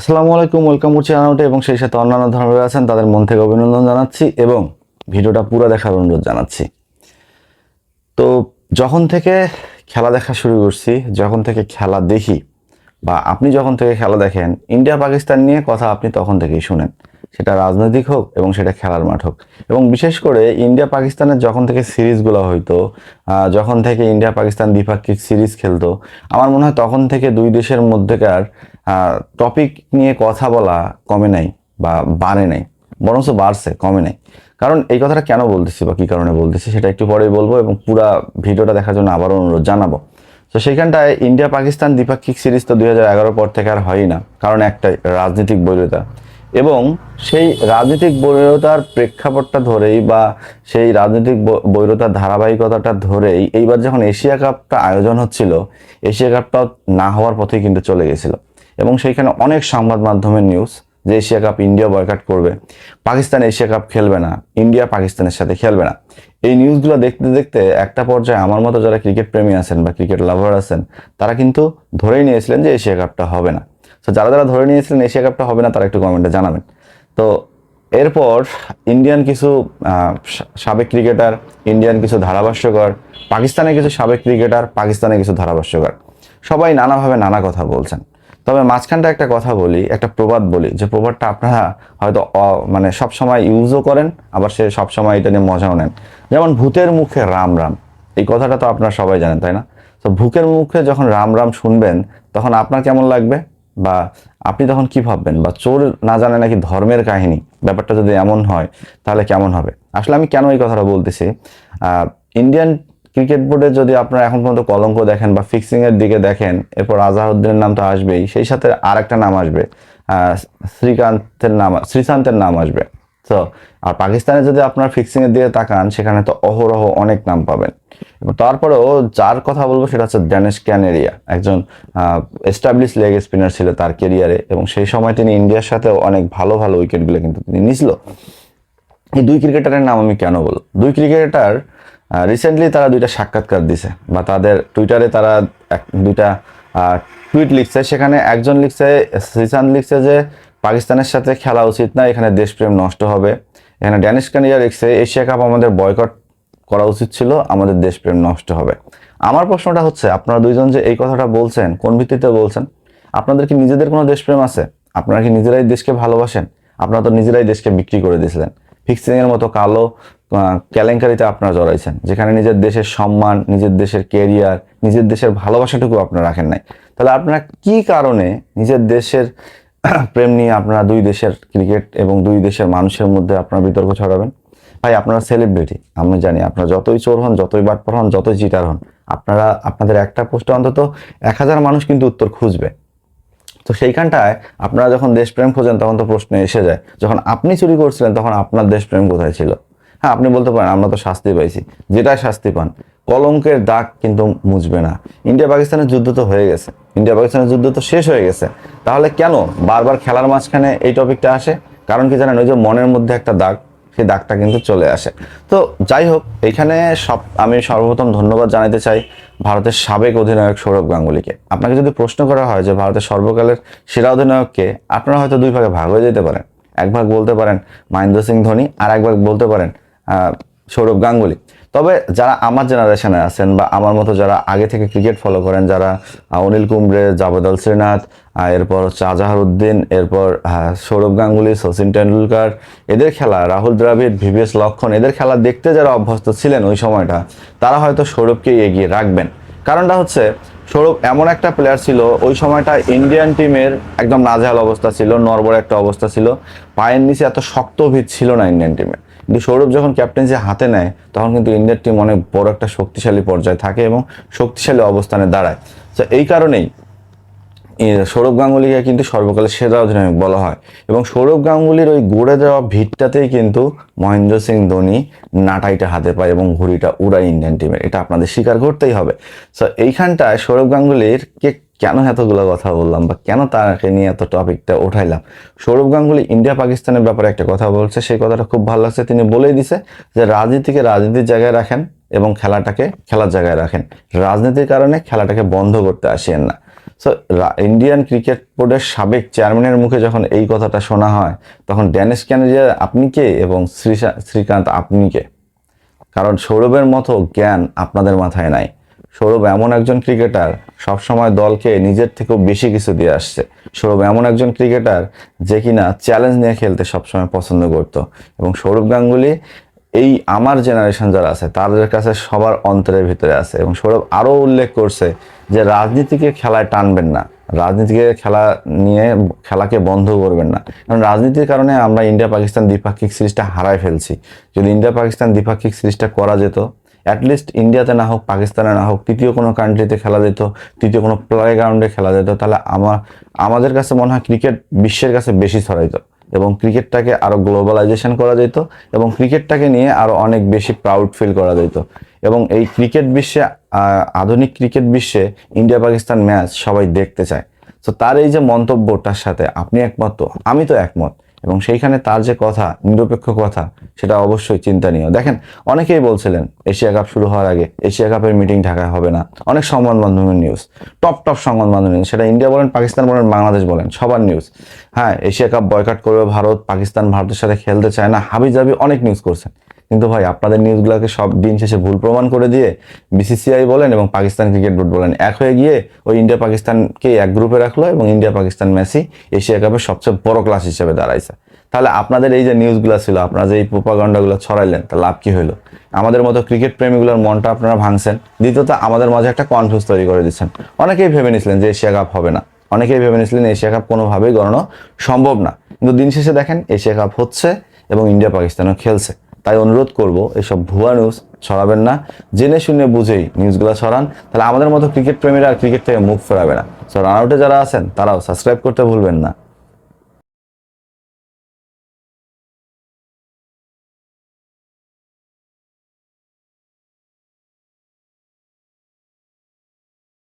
আসসালামু আলাইকুম ওয়েলকাম করছি আনাউটে এবং সেই সাথে অন্যান্য ধর্মের আছেন, তাদের মন থেকে অভিনন্দন জানাচ্ছি এবং ভিডিওটা পুরো দেখার অনুরোধ জানাচ্ছি। তো যখন থেকে খেলা দেখা শুরু করছি, যখন থেকে খেলা দেখি বা আপনি যখন থেকে খেলা দেখেন ইন্ডিয়া পাকিস্তান নিয়ে কথা আপনি তখন থেকেই শুনেন। সেটা রাজনৈতিক হোক এবং সেটা খেলার মাঠ হোক। এবং বিশেষ করে ইন্ডিয়া পাকিস্তানের যখন থেকে সিরিজগুলো হইতো যখন থেকে ইন্ডিয়া পাকিস্তান দ্বিপাক্ষিক সিরিজ খেলতো, আমার মনে হয় তখন থেকে দুই দেশের মধ্যেকার টপিক নিয়ে কথা বলা কমে নাই বা বাড়ে নাই, বরঞ্চ বাড়ছে, কমে নাই। কারণ এই কথাটা কেন বলতেছি বা কী কারণে বলতেছি সেটা একটু পরেই বলব এবং পুরা ভিডিওটা দেখার জন্য আবারও অনুরোধ জানাব। তো সেইখানটায় ইন্ডিয়া পাকিস্তান দ্বিপাক্ষিক সিরিজ তো দুই হাজার এগারো পর থেকে আর হয়ই না, কারণ একটাই রাজনৈতিক বৈরতা এবং সেই রাজনৈতিক বৈরতার প্রেক্ষাপটটা ধরেই বা সেই রাজনৈতিক বৈরতার ধারাবাহিকতাটা ধরেই এইবার যখন এশিয়া কাপটা আয়োজন হচ্ছিল, এশিয়া কাপটা না হওয়ার পথেই কিন্তু চলে গেছিল। এবং সেইখানে অনেক সংবাদ মাধ্যমের নিউজ যে এশিয়া কাপ ইন্ডিয়া বয়কাট করবে, পাকিস্তান এশিয়া কাপ খেলবে না, ইন্ডিয়া পাকিস্তানের সাথে খেলবে না। এই নিউজগুলো দেখতে দেখতে একটা পর্যায়ে আমার মতো যারা ক্রিকেট প্রেমী আছেন বা ক্রিকেট লাভার আছেন, তারা কিন্তু ধরেই নিয়েছিলেন যে এশিয়া কাপটা হবে না। তো যারা যারা ধরে নিয়েছিলেন এশিয়া কাপটা হবে না, তারা একটু কমেন্টে জানাবেন। তো, এরপর ইন্ডিয়ান কিছু সা- সাবেক ক্রিকেটার ইন্ডিয়ান কিছু ধারাভাষ্যকর, পাকিস্তানের কিছু সাবেক ক্রিকেটার পাকিস্তানের কিছু ধারাভাষ্যকর, সবাই নানাভাবে নানা কথা বলছেন। তবে মাঝখানটা একটা কথা বলি, একটা প্রবাদ বলি, যে প্রবাদটা আপনারা হয়তো মানে সব সময় ইউজও করেন, আবার সে সব সময় এটা নিয়ে মজাও নেন। যেমন ভূতের মুখে রাম রাম, এই কথাটা তো আপনারা সবাই জানেন, তাই না? তো ভূকের মুখে যখন রাম রাম শুনবেন, তখন আপনার কেমন লাগবে? বা আপনি তখন কি ভাববেন? বা চোর না জানে নাকি ধর্মের কাহিনী? ব্যাপারটা যদি এমন হয়, তাহলে কেমন হবে? আসলে আমি কেন এই কথাটা বলতেছি? ইন্ডিয়ান ক্রিকেট বোর্ডে যদি আপনারা এখন পর্যন্ত কলঙ্ক দেখেন বা ফিক্সিংয়ের দিকে দেখেন, এরপর আজাহরুদ্দিনের নাম তো আসবেই, সেই সাথে আর একটা নাম আসবে। শ্রীকান্তের নাম, শ্রীশান্তের নাম আসবে। তো আর পাকিস্তানে যদি আপনার ফিক্সিং এর দিকে তাকান, সেখানে তো অহরহ অনেক নাম পাবেন। তারপরেও যার কথা বলব সেটা হচ্ছে ড্যানিশ ক্যানেরিয়া একজন এস্টাবলিশ লেগ স্পিনার ছিল তার কেরিয়ারে এবং সেই সময় তিনি ইন্ডিয়ার সাথেও অনেক ভালো ভালো উইকেটগুলো কিন্তু তিনি নিয়েছিল এই দুই ক্রিকেটারের নাম আমি কেন বলব? দুই ক্রিকেটার রিসেন্টলি তারা দুইটা সাক্ষাৎকার দিছে, বা তাদের টুইটারে তারা এক, দুইটা টুইট লিখছে। সেখানে একজন লিখছে শ্রীশান্ত লিখছে যে পাকিস্তানের সাথে খেলা উচিত না, এখানে দেশপ্রেম নষ্ট হবে। এখানে ড্যানিশ কানিয়া লিখছে এশিয়া কাপ আমাদের বয়কট করা উচিত ছিল, আমাদের দেশপ্রেম নষ্ট হবে। আমার প্রশ্নটা হচ্ছে, আপনারা দুইজন যে এই কথাটা বলছেন, কোন ভিত্তিতে বলছেন? আপনাদের কি নিজেদের কোনো দেশপ্রেম আছে? আপনারা কি নিজেরাই দেশকে ভালোবাসেন? আপনারা তো নিজেরাই দেশকে বিক্রি করে দিয়েছিলেন। ফিক্সিং এর মতো কালো কেলেঙ্কারিতে আপনারা জড়াইছেন। যেখানে নিজের দেশের সম্মান, নিজের দেশের কেরিয়ার নিজের দেশের ভালোবাসাটুকু আপনারা রাখেন নাই। তাহলে আপনারা কি কারণে নিজের দেশের প্রেম নিয়ে আপনারা দুই দেশের ক্রিকেট এবং দুই দেশের মানুষের মধ্যে আপনারা বিতর্ক ছড়াবেন। ভাই, আপনারা সেলিব্রিটি আমি জানি আপনারা যতই চোর হন, যতই বাটপার হন, যতই চিটার হন, আপনারা, আপনাদের একটা পোস্টে অন্তত এক হাজার মানুষ কিন্তু উত্তর খুঁজবে। তো সেইখানটায় আপনারা যখন দেশপ্রেম খোঁজেন, তখন তো প্রশ্ন এসে যায়, যখন আপনি চুরি করছিলেন, তখন আপনার দেশপ্রেম কোথায় ছিল? হ্যাঁ আপনি বলতে পারেন, আমরা তো শাস্তি পাইছি, যেটাই শাস্তি পান। কলঙ্কের দাগ কিন্তু মুছবে না। ইন্ডিয়া পাকিস্তানের যুদ্ধ তো হয়ে গেছে। ইন্ডিয়া পাকিস্তানের যুদ্ধ তো শেষ হয়ে গেছে। তাহলে কেন বারবার খেলার মাঝখানে এই টপিকটা আসে? কারণ কি জানেন, ওই যে মনের মধ্যে একটা দাগ, সেই দাগটা কিন্তু চলে আসে। তো যাই হোক, এখানে সব, আমি সর্বপ্রথম ধন্যবাদ জানাতে চাই ভারতের সাবেক অধিনায়ক সৌরভ গাঙ্গুলিকে। আপনাকে যদি প্রশ্ন করা হয় যে ভারতের সর্বকালের সেরা অধিনায়ককে, আপনারা হয়তো দুই ভাগে ভাগ হয়ে যেতে পারেন। এক ভাগ বলতে পারেন মহেন্দ্র সিং ধোনি, আর এক ভাগ বলতে পারেন সৌরভ গাঙ্গুলি। তবে যারা আমার জেনারেশনে আছেন বা আমার মতো যারা আগে থেকে ক্রিকেট ফলো করেন, যারা অনিল কুম্বলে জাভেদ আল শ্রীনাথ এরপর হচ্ছে আজাহারউদ্দিন এরপর সৌরভ গাঙ্গুলি, সচিন টেন্ডুলকার এদের খেলা, রাহুল দ্রাবিড়, ভিভিএস লক্ষণ, এদের খেলা দেখতে যারা অভ্যস্ত ছিলেন ওই সময়টা, তারা হয়তো সৌরভকে এগিয়ে রাখবেন। কারণটা হচ্ছে, সৌরভ এমন একটা প্লেয়ার ছিল, ওই সময়টা ইন্ডিয়ান টিমের একদম নাজেহাল অবস্থা ছিল নরবর একটা অবস্থা ছিল, পায়ের নিচে এত শক্ত ভিত ছিল না ইন্ডিয়ান টিমে কিন্তু সৌরভ যখন ক্যাপ্টেন্সি হাতে নেয়, তখন কিন্তু ইন্ডিয়ান টিম অনেক বড় একটা শক্তিশালী পর্যায়ে থাকে এবং শক্তিশালী অবস্থানে দাঁড়ায়। তো এই কারণেই সৌরভ গাঙ্গুলিকে কিন্তু সর্বকালের সেরা অধিনায়ক বলা হয়। এবং সৌরভ গাঙ্গুলির ওই গড়ে দেওয়া ভিড়টাতেই কিন্তু মহেন্দ্র সিং ধোনি নাটাইটা হাতে পায় এবং ঘুড়িটা উড়ায় ইন্ডিয়ান টিমের এটা আপনাদের স্বীকার করতেই হবে। সো এইখানটায় সৌরভ গাঙ্গুলির কে কেন এতগুলো কথা বললাম বা কেন তাকে নিয়ে এত টপিকটা উঠাইলাম? সৌরভ গাঙ্গুলি ইন্ডিয়া পাকিস্তানের ব্যাপারে একটা কথা বলছে, সেই কথাটা খুব ভালো লাগছে। তিনি বলেই দিছে যে রাজনীতিকে রাজনীতির জায়গায় রাখেন এবং খেলাটাকে খেলার জায়গায় রাখেন। রাজনীতির কারণে খেলাটাকে বন্ধ করতে আসেন না। সো ইন্ডিয়ান ক্রিকেট বোর্ডের সাবেক চেয়ারম্যানের মুখে যখন এই কথাটা শোনা হয়, তখন ড্যানিশ ক্যানেডিয়া আপনি কে? এবং শ্রীকান্ত, আপনি কে? কারণ সৌরভের মতো জ্ঞান আপনাদের মাথায় নাই। সৌরভ এমন একজন ক্রিকেটার সবসময় দলকে নিজের থেকেও বেশি কিছু দিয়ে আসছে। সৌরভ এমন একজন ক্রিকেটার যে কিনা চ্যালেঞ্জ নিয়ে খেলতে সবসময় পছন্দ করত। এবং সৌরভ গাঙ্গুলি এই আমার জেনারেশন যারা আছে, তাদের কাছে সবার অন্তরের ভিতরে আছে। এবং সৌরভ আরও উল্লেখ করছে যে রাজনীতিকে খেলায় টানবেন না। রাজনীতিকে খেলা নিয়ে, খেলাকে বন্ধ করবেন না। কারণ রাজনীতির কারণে আমরা ইন্ডিয়া পাকিস্তান দ্বিপাক্ষিক সিরিজটা হারায় ফেলছি। যদি ইন্ডিয়া পাকিস্তান দ্বিপাক্ষিক সিরিজটা করা যেত অ্যাটলিস্ট ইন্ডিয়াতে না হোক পাকিস্তানে না হোক, তৃতীয় কোনো কান্ট্রিতে খেলা যেত, তৃতীয় কোনো প্লে গ্রাউন্ডে খেলা যেত, তাহলে আমার আমাদের কাছে মনে হয় ক্রিকেট বিশ্বের কাছে বেশি ছড়াইত এবং ক্রিকেটটাকে আরও গ্লোবালাইজেশন করা যেত এবং ক্রিকেটটাকে নিয়ে আরও অনেক বেশি প্রাউড ফিল করা যেত। এবং এই ক্রিকেট বিশ্বে আধুনিক ক্রিকেট বিশ্বে ইন্ডিয়া পাকিস্তান ম্যাচ সবাই দেখতে চায়। তো তার এই যে মন্তব্যটার সাথে আপনি একমত? আমি তো একমত। এবং সেইখানে তার যে কথা, নিরপেক্ষ কথা, সেটা অবশ্যই চিন্তানীয়। দেখেন, অনেকেই বলছিলেন, এশিয়া কাপ শুরু হওয়ার আগে এশিয়া কাপের মিটিং ঢাকায় হবে না। অনেক সংবাদ মাধ্যমের নিউজ টপ টপ সংবাদ মাধ্যম নিউজ সেটা ইন্ডিয়া বলেন পাকিস্তান বলেন বাংলাদেশ বলেন, সবার নিউজ হ্যাঁ এশিয়া কাপ বয়কাট করবে ভারত পাকিস্তান ভারতের সাথে খেলতে চায় না। হাবি জাবি অনেক নিউজ করছেন। কিন্তু ভাই, আপনাদের নিউজগুলোকে সব দিন শেষে ভুল প্রমাণ করে দিয়ে বিসিসিআই বলেন এবং পাকিস্তান ক্রিকেট বোর্ড বলেন, এক হয়ে গিয়ে ওই ইন্ডিয়া পাকিস্তানকে এক গ্রুপে রাখল এবং ইন্ডিয়া পাকিস্তান ম্যাচই এশিয়া কাপের সবচেয়ে বড় ক্লাস হিসেবে দাঁড়াইছে। তাহলে আপনাদের এই যে নিউজগুলো ছিল, আপনারা যে এই প্রোপাগান্ডাগুলো ছড়াইলেন, তা লাভ কি হলো আমাদের মতো ক্রিকেট প্রেমীগুলোর মনটা আপনারা ভাঙছেন। দ্বিতীয়ত, আমাদের মাঝে একটা কনফিউজ তৈরি করে দিচ্ছেন। অনেকেই ভেবে নিয়েছিলেন যে এশিয়া কাপ হবে না। অনেকেই ভেবে নিয়েছিলেন এশিয়া কাপ কোনোভাবেই গড়ানো সম্ভব না। কিন্তু দিন শেষে দেখেন, এশিয়া কাপ হচ্ছে এবং ইন্ডিয়া পাকিস্তানও খেলছে। তাই অনুরোধ করব, এসব ভুয়া নিউজ ছড়াবেন না। জেনে শুনে বুঝেই নিউজগুলো ছড়ান। তাহলে আমাদের মতো ক্রিকেট প্রেমীরা আর ক্রিকেট থেকে মুখ ফেরাবে না। সো রান আউটে যারা আছেন, তারাও সাবস্ক্রাইব করতে ভুলবেন না।